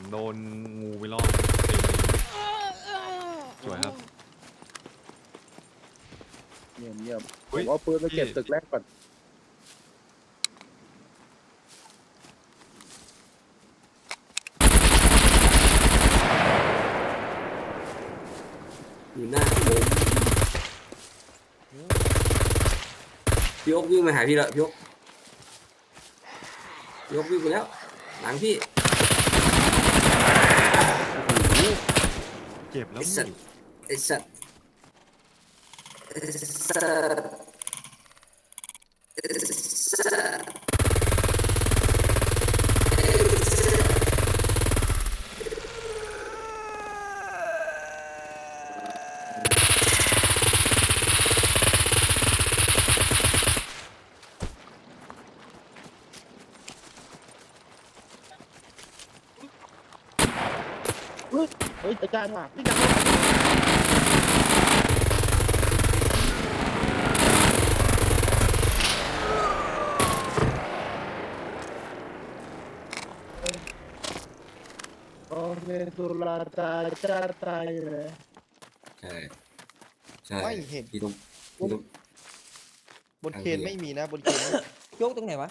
ผมโดนงูไปรอบตีสวยครับ เยี่ยมเยี่ยมผเฮ้ย มเอาปืนไปเก็บพี่ตึกแรกก่อนอยู่หน้าผมพี่ยกวิ่งมาหาพี่แล้วพี่ยกพี่ยกวิ่งไปแล้ว หลังพี่ เจ็บแล้วไอ้สัตว์ไอ้สัตว์ไอ้สัตว์ เฮ้ยอาจารย์ว่ะนี่จังโอเคสุราตาจาตายเลยใช่ใช่ไม่เห็น พี่ต้องพี่ต้องบนเคนไม่มีนะบนเคนไม่โยกตรงไหนวะ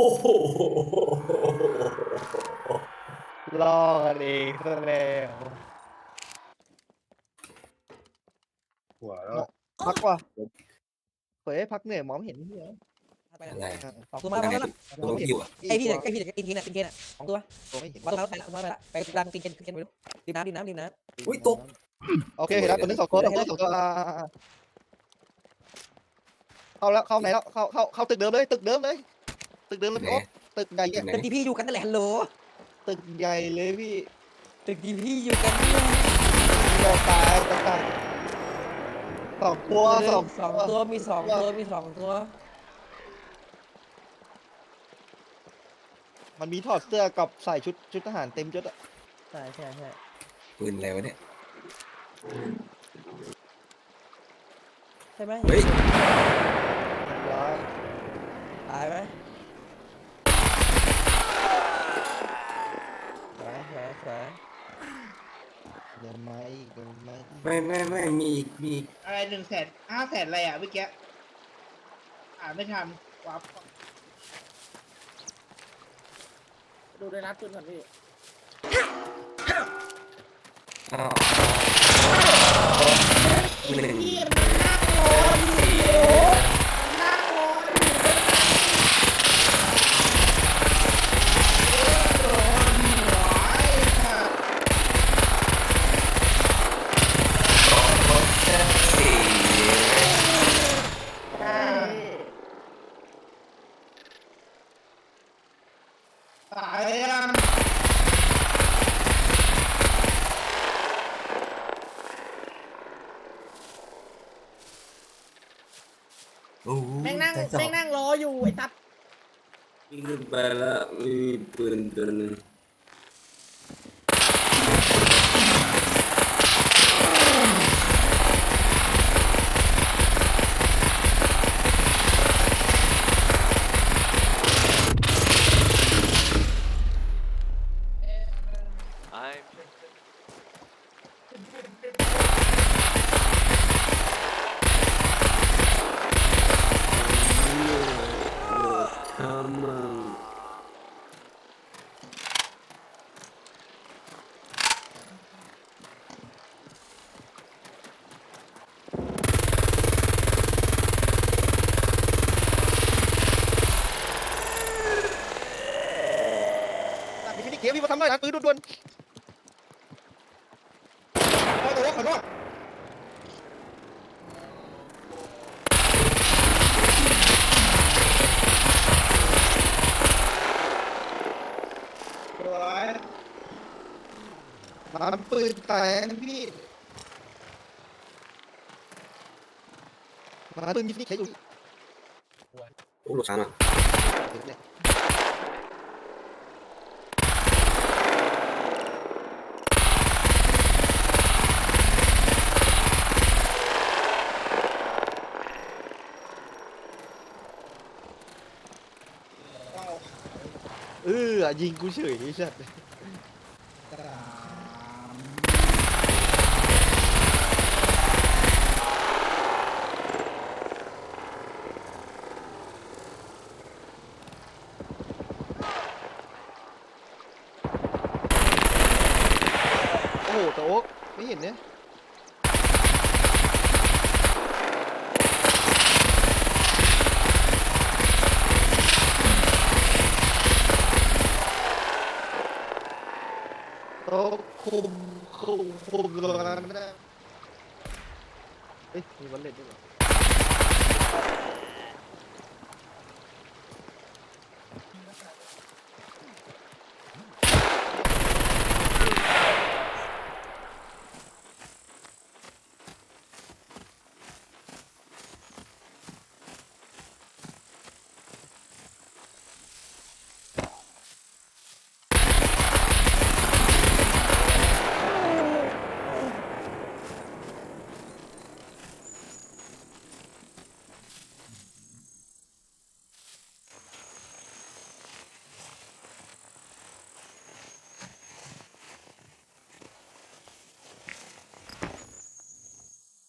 โอ้โหรอกันเองซะแล้วหัวแล้วพักว่ะเฮ้ยพักเหนื่อยมองไม่เห็นเหี้ยไปนะอะไรสองตัวมาแล้วตัวพี่อยู่อะไอพี่เนี่ยไอพี่เนี่ยกินกินอะกินกินอะสองตัวตัวไม่เห็นมาตัวแล้วไปละมาไปละไปดังกินกินกินไปดูดินน้ำดินน้ำดินน้อุ้ยตกโอเคเห็นแล้วตัวนี้สองตัวสองตัวสองตัวอ่าอ่าอ่าเข้าแล้วเข้าไหนแล้วเข้าเข้าเข้าตึกเดิมเลยตึกเดิมเลย ตึกเดิมเลยไหนพี่โอ๊ตตึกใหญ่ำเป็นที่พี่อยู่กันนั่นแหละฮัลโหลตึกใหญ่เลยพี่ตึกที่พี่อยู่กันนี่แหละรอตายตายตายสองตัวสองสองตัวมีสองตัวมีสองตัว มันมีถอดเสื้อกับใส่ชุดชุดทหารเต็มยศอะใช่ใช่ใช่ปืนอะไรวะเนี่ยใช่ไหมเฮ้ยร้อยตายไหมสวยสวยสวย เดินไม้อีกเดิน ไม้อีกไม่ไม่ไม่มีอีกมีอีกอะไรหนึ่งแสนห้าแสนอะไรอะเมื่อกี้อ่านไม่ทันวับดูได้นัดปืนก่อนพี่อ้าวปืนหนึ่งสี่ แม่งนั่งใจสอแม่งนั่งรออยู่ไอ้ตับ วิ่งขึ้นไปแล้วมีปืนตัวหนึง ทำหน่อยนะปืนด่วนๆขอโทษขอโทษร้อยมันปืนแต่งพี่มันปืนมีฟินิกใช้อยู่โอ้ลูกค้ามาเนี่ยะยิงกูเฉยไอ้สัตว์โอ้โหแต่โอ๊กไม่เห็นเนี่ย โอ้คุมคุมคุมตรงนั้นไม่ได้เฮ้ยมีวันเล่นด้วยเหรอ